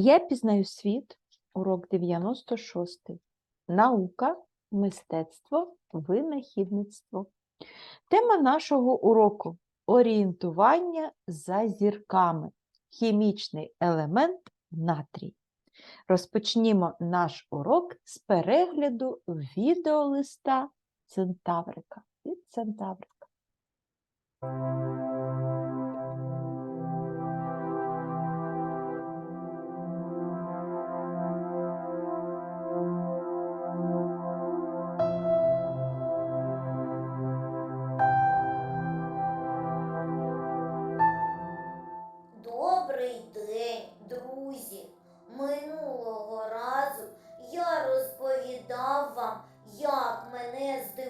Я пізнаю світ, урок 96. Наука, мистецтво, винахідництво. Тема нашого уроку орієнтування за зірками. Хімічний елемент натрій. Розпочнімо наш урок з перегляду відеолиста Центаврика. Від Центаврика.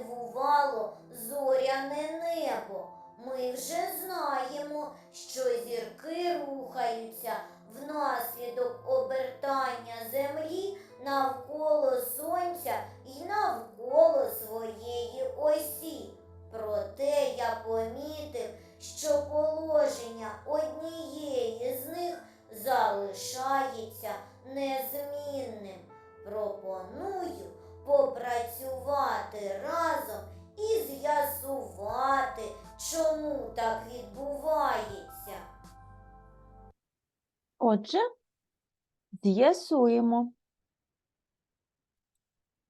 Здивувало зоряне небо. Ми вже знаємо, що зірки рухаються внаслідок обертання землі навколо сонця і навколо своєї осі. Проте я помітив, що положення однієї з них залишається незмінним. Пропоную попрацювати разом і з'ясувати, чому так відбувається. Отже, з'ясуємо.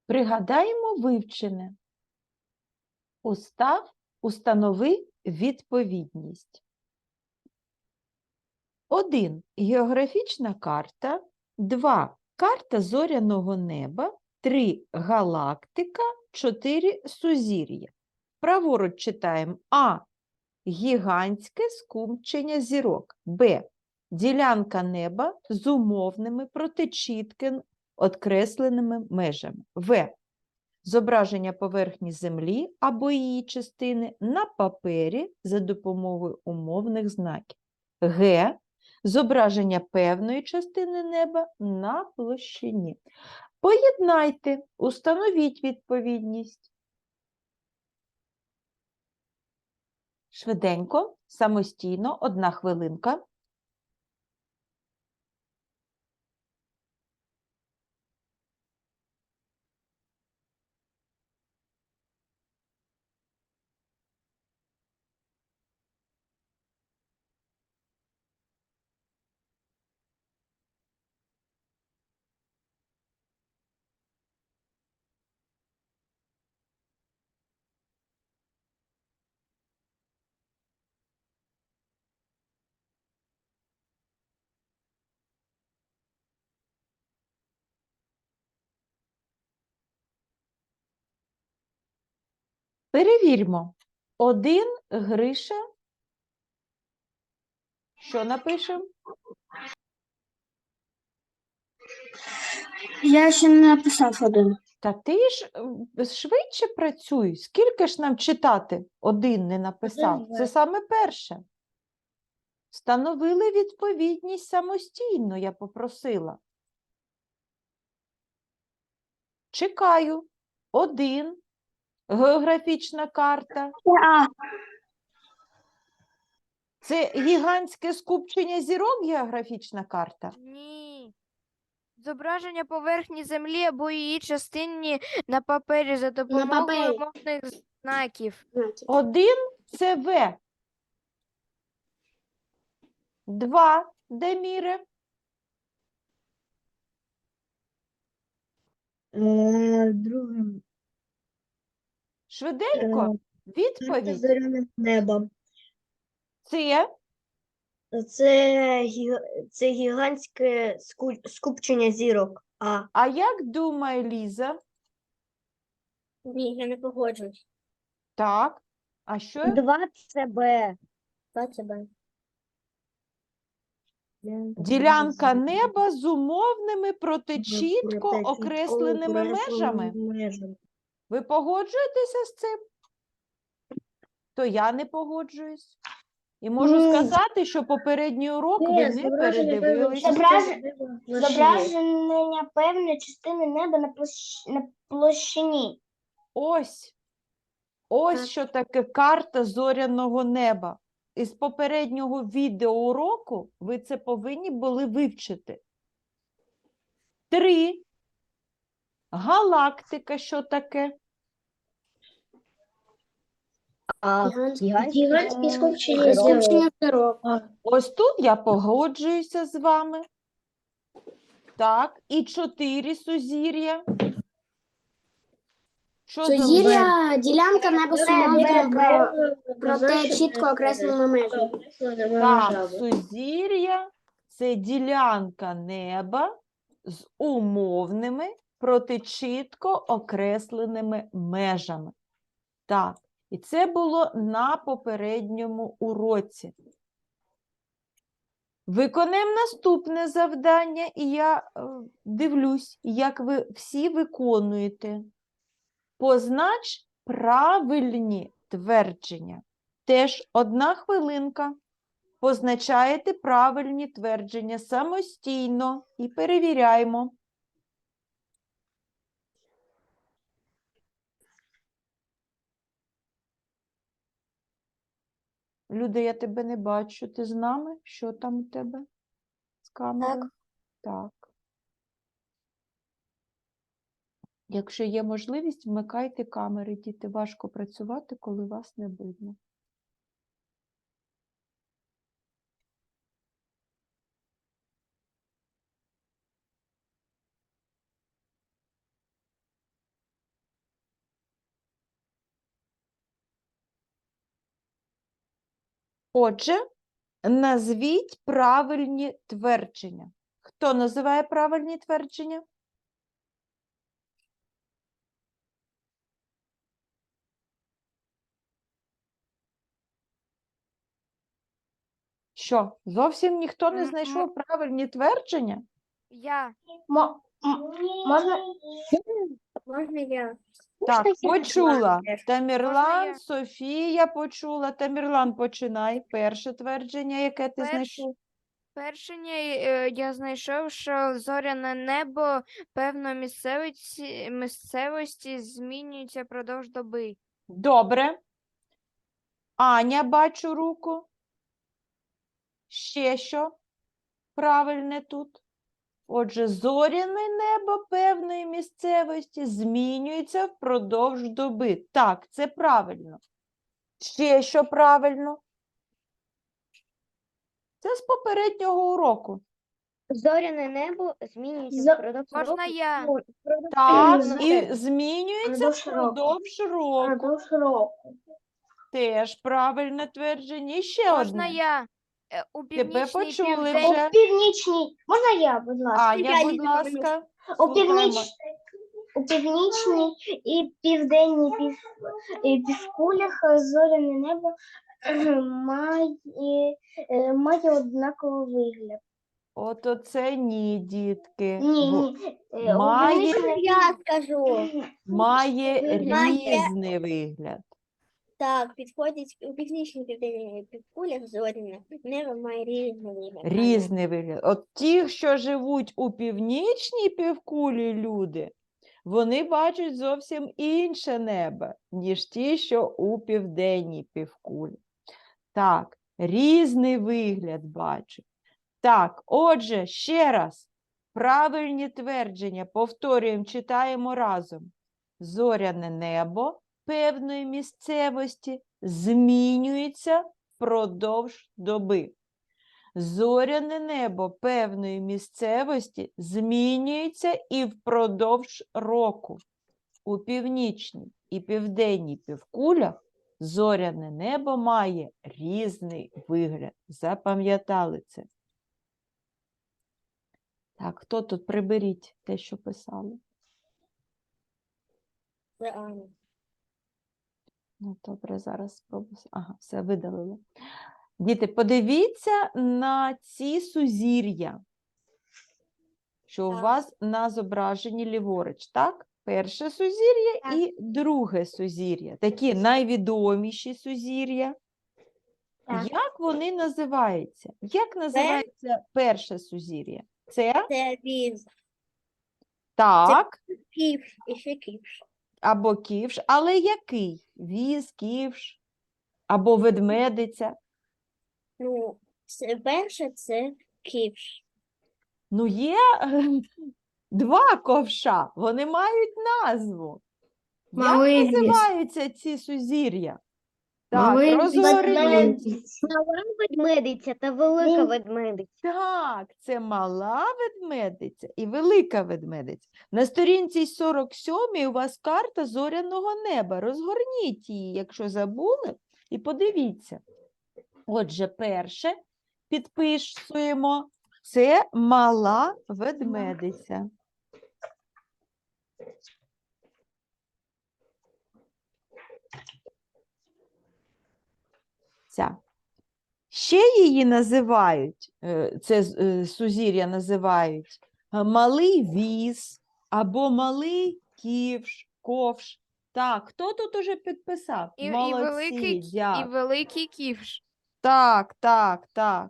Пригадаємо вивчене. Устав, установи відповідність. 1. Географічна карта. 2. Карта зоряного неба. 3. Галактика. 4. Сузір'я. Праворуч читаємо А. Гігантське скупчення зірок. Б. Ділянка неба з умовними протичітки окресленими межами. В. Зображення поверхні Землі або її частини на папері за допомогою умовних знаків. Г. Зображення певної частини неба на площині. Поєднайте, установіть відповідність. Швиденько, самостійно, одна хвилинка. Перевірмо. Один Гриша. Що напишемо? Я ще не написав один. Та ти ж швидше працюй. Скільки ж нам читати? Один не написав. Це саме перше. Встановили відповідність самостійно, я попросила. Чекаю. Один. Географічна карта. Це гігантське скупчення зірок географічна карта. Ні. Зображення поверхні землі або її частині на папері за допомогою папері. умовних знаків. Один це В. Два Деміре. Е, Другим Швиденько. Відповідь. зоряне небо. Це Це, це гігантське скупчення зірок. А. А як думає Ліза? Ні, я не погоджуюсь. Так. А що? Два це Б. Два це Ділянка неба з умовними Протичітко окресленими межами. Ви погоджуєтеся з цим? То я не погоджуюсь. І можу Ні. сказати, що попередній урок ви не передивились. Зображення- Зображення певної частини неба на, площ... на площині. Ось. Ось Так. що таке карта зоряного неба. Із попереднього відеоуроку ви це повинні були вивчити. Три. Галактика що таке? А Гігантське скупчення зірок. Ось тут я погоджуюся з вами. Так, і чотири сузір'я. Що за Сузір'я ділянка неба сумове, проте чітко окреслена межа. Так, сузір'я це ділянка неба з умовними, проти чітко окресленими межами. Так, і це було на попередньому уроці. Виконаємо наступне завдання, і я е, дивлюсь, як ви всі виконуєте. Познач правильні твердження. Теж одна хвилинка. Позначаєте правильні твердження самостійно і перевіряємо. Люда, я тебе не бачу. Ти з нами? Що там у тебе з камерою? Так. Якщо є можливість, вмикайте камери, діти. Важко працювати, коли вас не видно. Отже, назвіть правильні твердження. Хто називає правильні твердження? Що, зовсім ніхто не знайшов правильні твердження? Я. Можна? Можна я? Так, почула. Тамірлан, Софія почула. Тамірлан, починай. Перше твердження, яке ти Перш- знайшов. Першення е, я знайшов, що зоряне небо певної місцевості, місцевості змінюється продовж доби. Добре. Аня, бачу руку. Ще що правильне тут? Отже, зоряне небо певної місцевості змінюється впродовж доби. Так, це правильно. Ще що правильно? Це з попереднього уроку. Зоряне небо змінюється впродовж Можна я? Впродовж Так, і змінюється Впродовж року. впродовж року. Впродовж року. Теж правильне твердження. І ще Можна одне. я? Е, У Тебе північній почули вже. У північній, можна я, будь ласка? Аня, я будь ласка. У слухаємо. північ... у північній і південній пів... і півкулях зоряне небо має, е, має однаковий вигляд. От оце ні, дітки. Ні, ні. е, у має- північній- Я скажу. Має Має- різний вигляд. Так, підходять у північній південній півкулях зоряне небо має різний вигляд. Різний вигляд. От ті, що живуть у північній півкулі люди, вони бачать зовсім інше небо, ніж ті, що у південній півкулі. Так, різний вигляд бачать. Так, отже, ще раз. Правильні твердження повторюємо, читаємо разом. Зоряне небо певної місцевості змінюється впродовж доби. Зоряне небо певної місцевості змінюється і впродовж року. У північній і південній півкулях зоряне небо має різний вигляд. Запам'ятали це. Так, хто тут приберіть те, що писали? Це Аня. Ну, добре, зараз спробую. Ага, все видалили. Діти, подивіться на ці сузір'я, що у вас на зображенні ліворуч, так? Перше сузір'я Так. і друге сузір'я. Такі найвідоміші сузір'я. Так. Як вони називаються? Як називається перше сузір'я? Це Це віз. так, Кіпш. І ще кіпш. Або ківш, але який? Віз, ківш, або ведмедиця. Ну, це перше це ківш. Ну, є Два ковша. Вони мають назву. Малий Як віз. називаються ці сузір'я? Так, віз. Мала ведмедиця та велика ведмедиця. Так, це мала ведмедиця і велика ведмедиця. На сторінці 47 у вас карта зоряного неба. Розгорніть її, якщо забули, і подивіться. Отже, перше підписуємо. Це мала ведмедиця. Ця. Ще її називають, е, це е, сузір'я називають е, малий віз або малий ківш, ковш. Так, хто тут уже підписав? І, і великий, кі- і великий ківш. Так, так, так.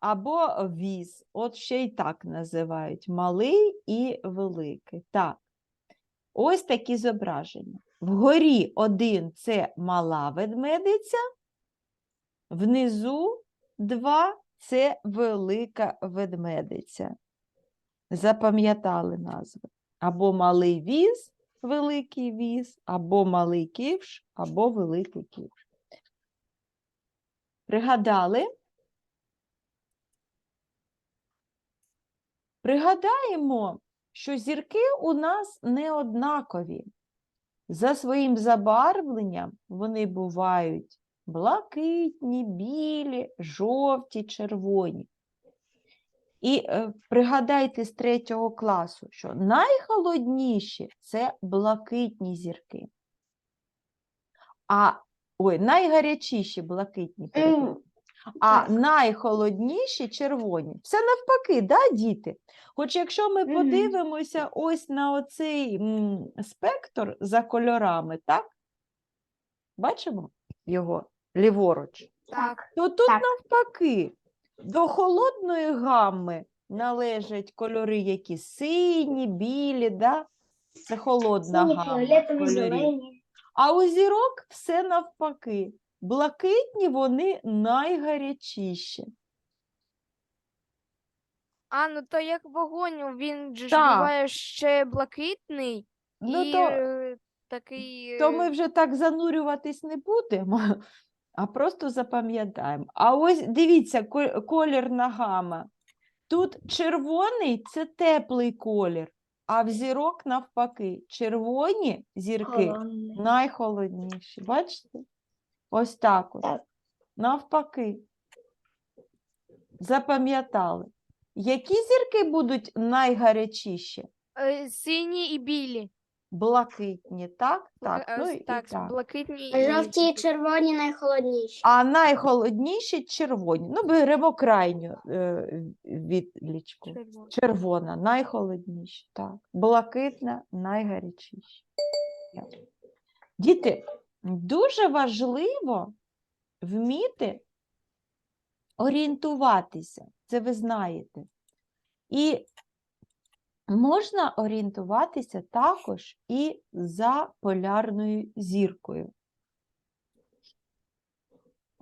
Або віз. От ще й так називають. Малий і великий. Так. Ось такі зображення. Вгорі один це мала ведмедиця, внизу два це велика ведмедиця. Запам'ятали назви. Або малий віз, великий віз, або малий ківш, або великий ківш. Пригадали? Пригадаємо, що зірки у нас не однакові. За своїм забарвленням вони бувають блакитні, білі, жовті, червоні. І е, пригадайте з третього класу, що найхолодніші це блакитні зірки. А ой, найгарячіші блакитні, а найхолодніші червоні. Все навпаки, да, діти? Хоч якщо ми подивимося ось на оцей м, спектр за кольорами, так? Бачимо його ліворуч? Так. То тут Так. навпаки, до холодної гамми належать кольори, які сині, білі, да? Це холодна Сині, гамма фіолетові, кольорів. зелені. А у зірок все навпаки. Блакитні вони найгарячіші. А, ну то як вогонь, він же ж Так. буває ще блакитний Ну, і то, е, такий. то е, ми вже так занурюватись не будемо, а просто запам'ятаємо. А ось дивіться, ко- колірна гама. Тут червоний це теплий колір, а в зірок навпаки. Червоні зірки Холодний. найхолодніші. Бачите? Ось так от. Так. Навпаки. Запам'ятали. Які зірки будуть найгарячіші? е, сині і білі. Блакитні, так? Так, е, ну і так, так. блакитні і Жовті і червоні найхолодніші. А найхолодніші червоні. Ну, беремо крайню е, відлічку. червоні. Червона, найхолодніші, так. Блакитна, найгарячіші. Ясно. Діти, дуже важливо вміти орієнтуватися, це ви знаєте. І можна орієнтуватися також і за полярною зіркою.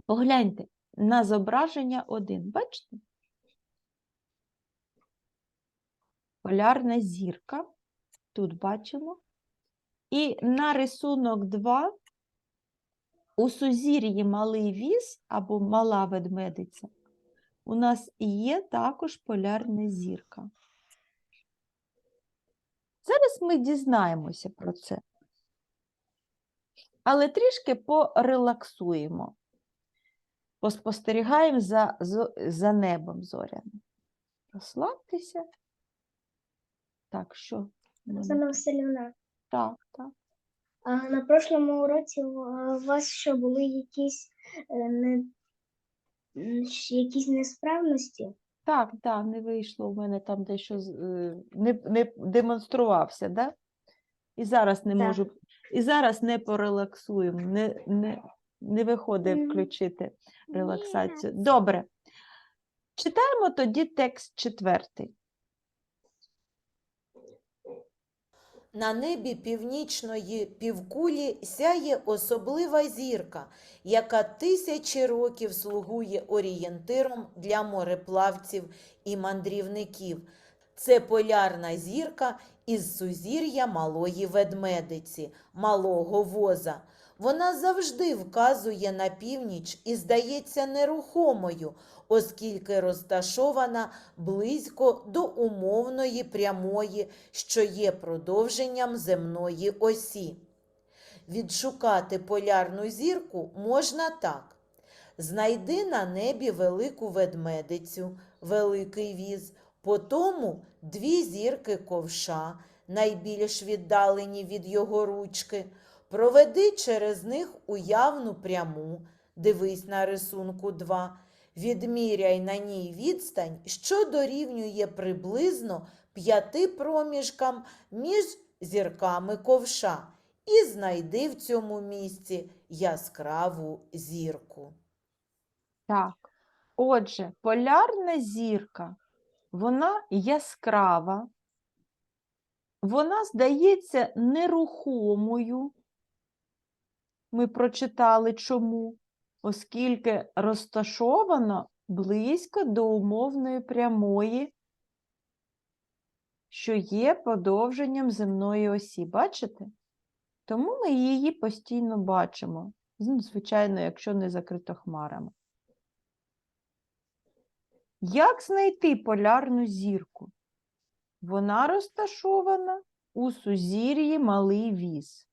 Погляньте на зображення 1. Бачите? Полярна зірка. Тут бачимо. І на рисунок 2 у сузір'ї малий віз або мала ведмедиця у нас є також полярна зірка. Зараз ми дізнаємося про це. Але трішки порелаксуємо. Поспостерігаємо за, за небом зоряним. Розслабтеся. Так, що? Оксана Васильівна, Так, так. а на прошлому уроці у у вас що були якісь, е, не, якісь несправності? Так, так, не вийшло. У мене там дещо з- е, не, не демонструвався, да? І зараз не Так. можу, і зараз не порелаксуємо, не, не, не виходить Мгм. включити релаксацію. Добре. Читаємо тоді текст четвертий. На небі північної півкулі сяє особлива зірка, яка тисячі років слугує орієнтиром для мореплавців і мандрівників. Це полярна зірка із сузір'я малої ведмедиці, малого воза. Вона завжди вказує на північ і здається нерухомою, оскільки розташована близько до умовної прямої, що є продовженням земної осі. Відшукати полярну зірку можна так. Знайди на небі велику ведмедицю, великий віз, по тому дві зірки ковша, найбільш віддалені від його ручки. Проведи через них уявну пряму, дивись на рисунку 2. Відміряй на ній відстань, що дорівнює приблизно п'яти проміжкам між зірками ковша, і знайди в цьому місці яскраву зірку. Так. Отже, полярна зірка, вона яскрава, вона здається нерухомою. Ми прочитали чому, оскільки розташовано близько до умовної прямої, що є подовженням земної осі. Бачите? Тому ми її постійно бачимо. Ну, Звичайно, якщо не закрито хмарами. Як знайти полярну зірку? Вона розташована у сузір'ї Малий Віз.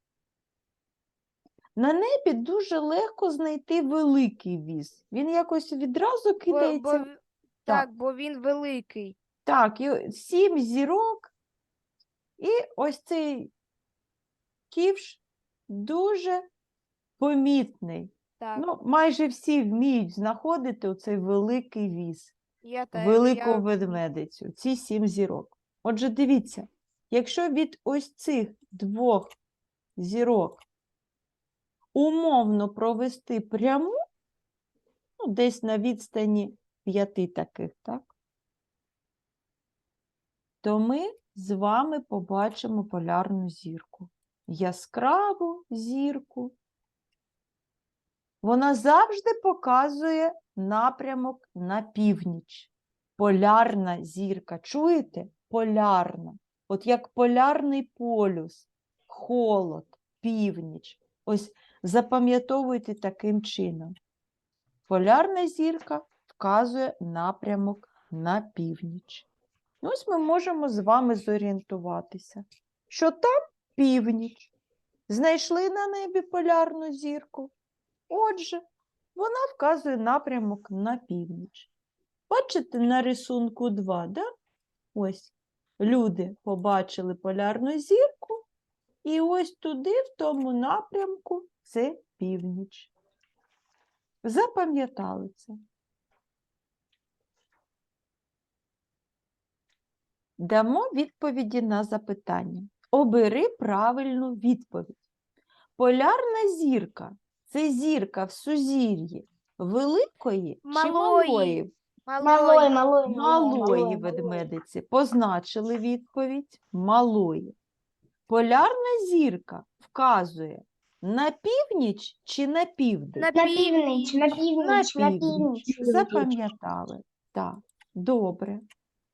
На небі дуже легко знайти великий віз. Він якось відразу кидається. бо, в- так, бо він великий. Так, і сім зірок, і ось цей ківш дуже помітний. Так, Ну, майже всі вміють знаходити оцей великий віз. я велику я... ведмедицю, ці сім зірок. Отже, дивіться, якщо від ось цих двох зірок умовно провести пряму, ну, десь на відстані п'яти таких, так? То ми з вами побачимо полярну зірку. Яскраву зірку. Вона завжди показує напрямок на північ. Полярна зірка. Чуєте? Полярна. От як полярний полюс, холод, північ. Ось запам'ятовуйте таким чином. Полярна зірка вказує напрямок на північ. Ось ми можемо з вами зорієнтуватися, що там північ. Знайшли на небі полярну зірку. Отже, вона вказує напрямок на північ. Бачите на рисунку 2, да? Ось люди побачили полярну зірку, і ось туди, в тому напрямку, це північ. Запам'ятали це. Дамо відповіді на запитання. Обери правильну відповідь. Полярна зірка це зірка в сузір'ї великої чи Малої. малої? Малой, малой, Малої ведмедиці. Позначили відповідь малої. Полярна зірка вказує на північ чи на південь? На На північ, на північ, на північ. Запам'ятали. Так, добре.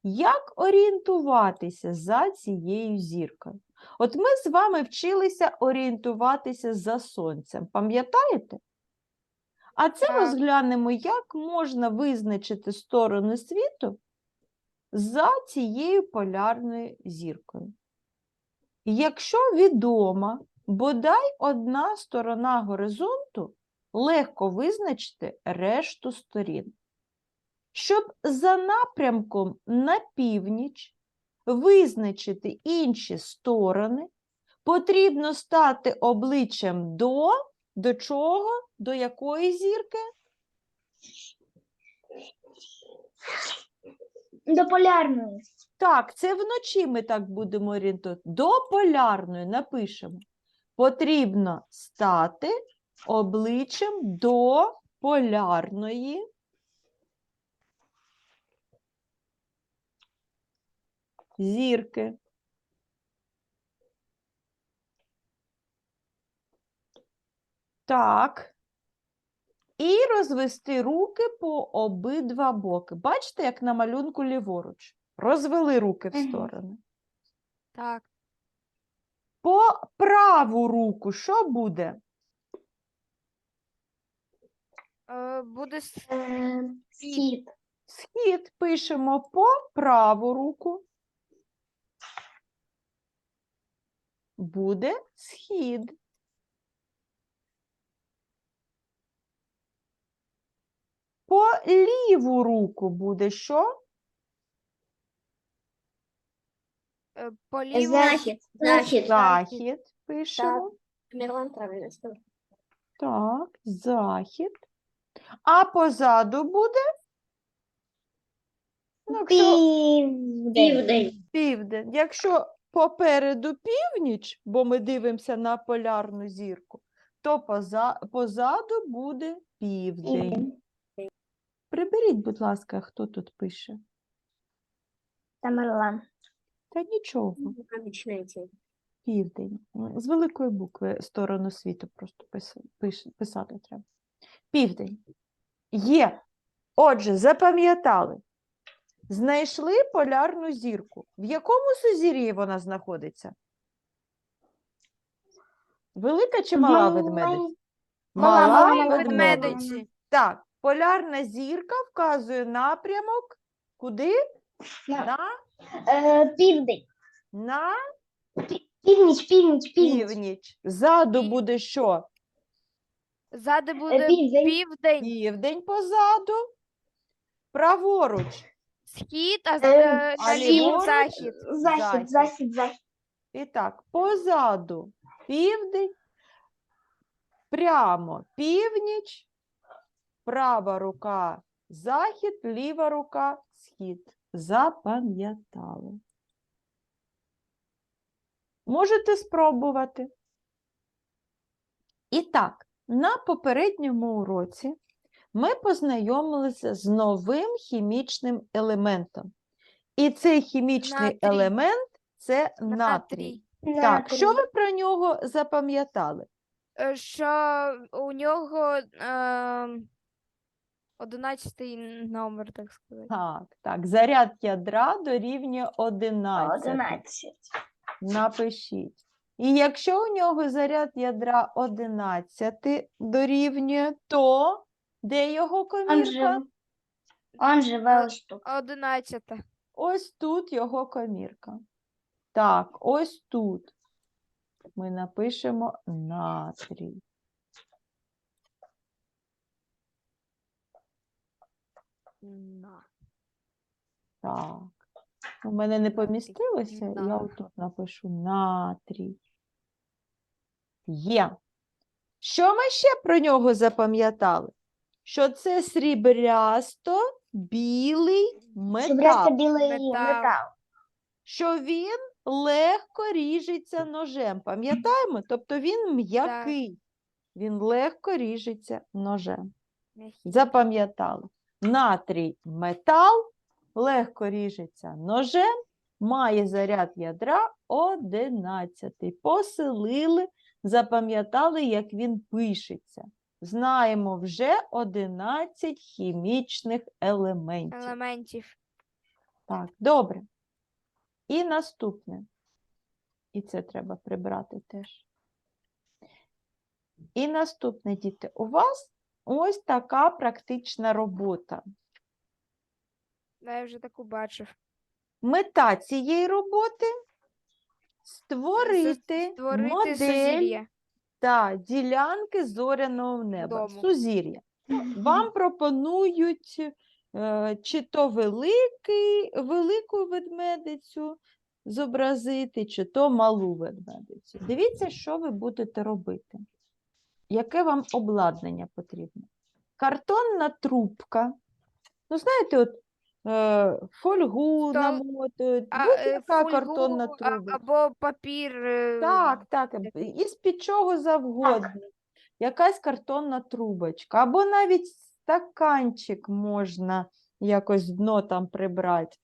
Як орієнтуватися за цією зіркою? От ми з вами вчилися орієнтуватися за сонцем. Пам'ятаєте? А це Так. розглянемо, як можна визначити сторони світу за цією полярною зіркою. Якщо відома бодай одна сторона горизонту, легко визначити решту сторін. Щоб за напрямком на північ визначити інші сторони, потрібно стати обличчям до, до чого? До якої зірки? До полярної. Так, це вночі ми так будемо орієнтувати. До полярної напишемо. Потрібно стати обличчям до полярної зірки. Так. І розвести руки по обидва боки. Бачите, як на малюнку ліворуч. Розвели руки в Мгм. сторони. Так. По праву руку що буде? Е, буде с- Е, Схід. Схід пишемо по праву руку. Буде схід. По ліву руку буде що? Е, по лівому Захід. Захід. Захід пишемо. Мирлан правильно сказав. Так, захід. А позаду буде? Ну, якщо Південь. південь. Якщо попереду північ, бо ми дивимося на полярну зірку, то поза, позаду буде південь. Південь. Приберіть, будь ласка, хто тут пише. Тамерлан. Та нічого, південь. З великої букви сторону світу просто писати треба. Південь. Є. Отже, запам'ятали. Знайшли полярну зірку. В якому сузір'ї вона знаходиться? Велика чи мала ведмедиця? Мала ведмедиця. ведмедиці. Так, полярна зірка вказує напрямок. Куди? На- На, Південь. на Північ, північ, північ. північ. Ззаду буде що? Ззаду Е, буде Південь. південь, Південь позаду. Праворуч. схід, а, з- Е, е, а наліво ліворуч? захід. Захід, захід, захід. І так, позаду південь, прямо північ, права рука захід, ліва рука схід. Запам'ятали. Можете спробувати. І так, на попередньому уроці ми познайомилися з новим хімічним елементом. І цей хімічний Натрій. елемент це натрій. Натрій. Так, що ви про нього запам'ятали? Е, Що у нього е, 11 номер, так сказати. Так, так, заряд ядра дорівнює 11. Одинадцять. Напишіть. І якщо у нього заряд ядра 11 дорівнює, то де його комірка? Он живе ось тут. 11. Ось тут його комірка. Так, ось тут ми напишемо натрій. На. Так. У мене не Натрій. помістилося, я Да. отут напишу натрій. Є. Що ми ще про нього запам'ятали? Що це срібрясто білий метал, білий Метал. метал. що він легко ріжеться ножем. Пам'ятаємо? Тобто він м'який, він легко ріжеться ножем. Запам'ятали. Натрій метал, легко ріжеться ножем, має заряд ядра 11. Поселили, запам'ятали, як він пишеться. Знаємо вже 11 хімічних елементів. елементів. Так, добре. І наступне. І це треба прибрати теж. І наступне, діти, у вас ось така практична робота. Да, я вже таку бачив. Мета цієї роботи створити, Створити модель сузір'я. та ділянки зоряного неба, Дому. сузір'я. Вам пропонують е, чи то великий, велику ведмедицю зобразити, чи то малу ведмедицю. Дивіться, що ви будете робити. Яке вам обладнання потрібно? Картонна трубка. Ну, знаєте, от е, фольгу То- намотують, А, е, будь-яка фольгу, картонна а- труба. або папір. е, Так, так, аб- із під чого завгодно. Якась картонна трубочка, або навіть стаканчик можна якось дно там прибрати,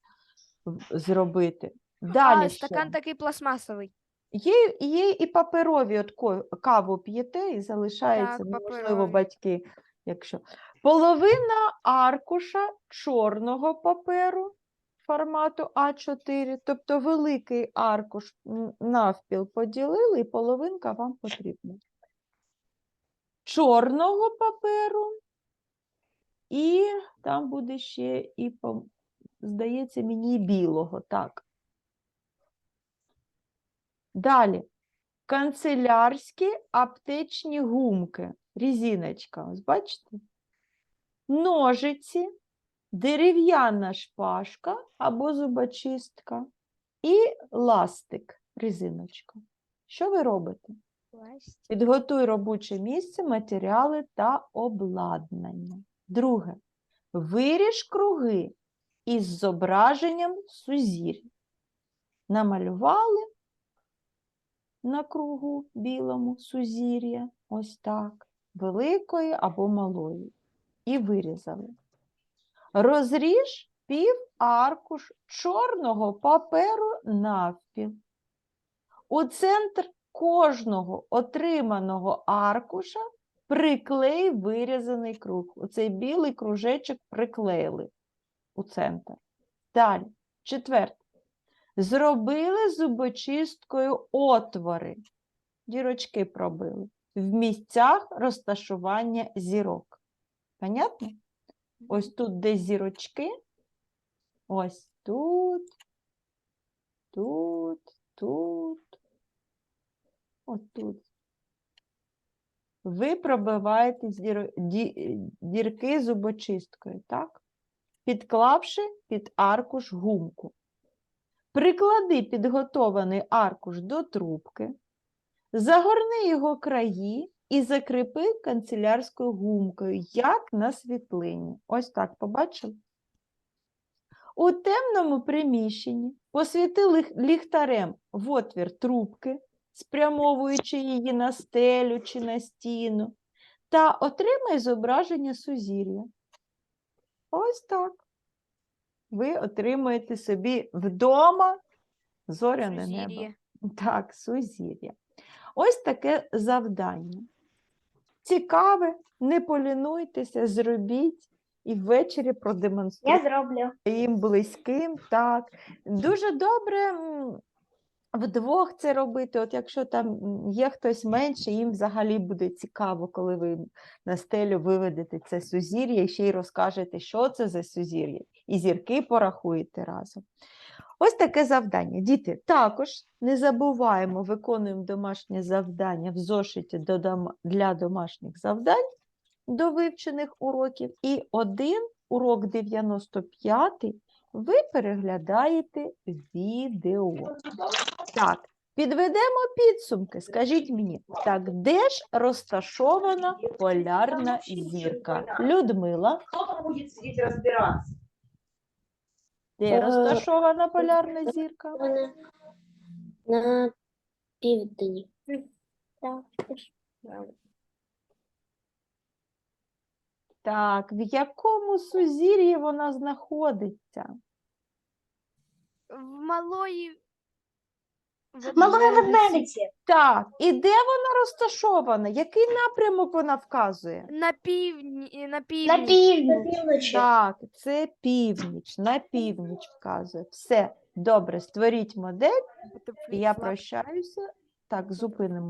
в- зробити. Далі А, що? стакан такий пластмасовий. Є, є і паперові, от ко- каву п'єте і залишається, Так, ну, можливо, паперові. батьки, якщо. Половина аркуша чорного паперу, формату А4, тобто великий аркуш м, навпіл поділили, і половинка вам потрібна. Чорного паперу, і там буде ще і, здається, мені і білого, так. Далі. Канцелярські аптечні гумки. Різіночка, ось бачите? Ножиці, дерев'яна шпажка або зубочистка і ластик, резиночка. Що ви робите? Підготуй робоче місце, матеріали та обладнання. Друге. Виріж круги із зображенням сузір'я. Намалювали на кругу білому сузір'я, ось так, великої або малої, і вирізали. Розріж пів аркуш чорного паперу навпіл. У центр кожного отриманого аркуша приклей вирізаний круг. Оцей білий кружечок приклеїли у центр. Далі, четверте. Зробили зубочисткою отвори, дірочки пробили в місцях розташування зірок. Понятно? Ось тут де зірочки, ось тут, тут, тут, ось тут. Ви пробиваєте зіро- ді- дірки зубочисткою, так? Підклавши під аркуш гумку. Приклади підготований аркуш до трубки, загорни його краї і закріпи канцелярською гумкою, як на світлині. Ось так, побачили? У темному приміщенні посвіти ліхтарем в отвір трубки, спрямовуючи її на стелю чи на стіну, та отримай зображення сузір'я. Ось так. Ви отримуєте собі вдома зоряне небо. Так, сузір'я. Ось таке завдання. Цікаве, не полінуйтеся, зробіть і ввечері продемонструйте. Я зроблю. своїм близьким. Так. Дуже добре вдвох це робити. От якщо там є хтось менше, їм взагалі буде цікаво, коли ви на стелю виведете це сузір'я і ще й розкажете, що це за сузір'я, і зірки порахуєте разом. Ось таке завдання. Діти, також не забуваємо, виконуємо домашнє завдання в зошиті для домашніх завдань до вивчених уроків. І один урок 95 ви переглядаєте відео. Так, підведемо підсумки. Скажіть мені, так, де ж розташована полярна зірка? Людмила, Кто там будет сидеть разбираться? Де Е, розташована полярна зірка? Вона на півдні. Правильно. Так, в якому сузір'ї вона знаходиться? В малої Малої ведмедиці. Так, і де вона розташована? Який напрямок вона вказує? На півдні, на півдні. На північ. Так, це північ, на північ вказує. Все, добре, створіть модель, і я прощаюся. Так, зупинимо.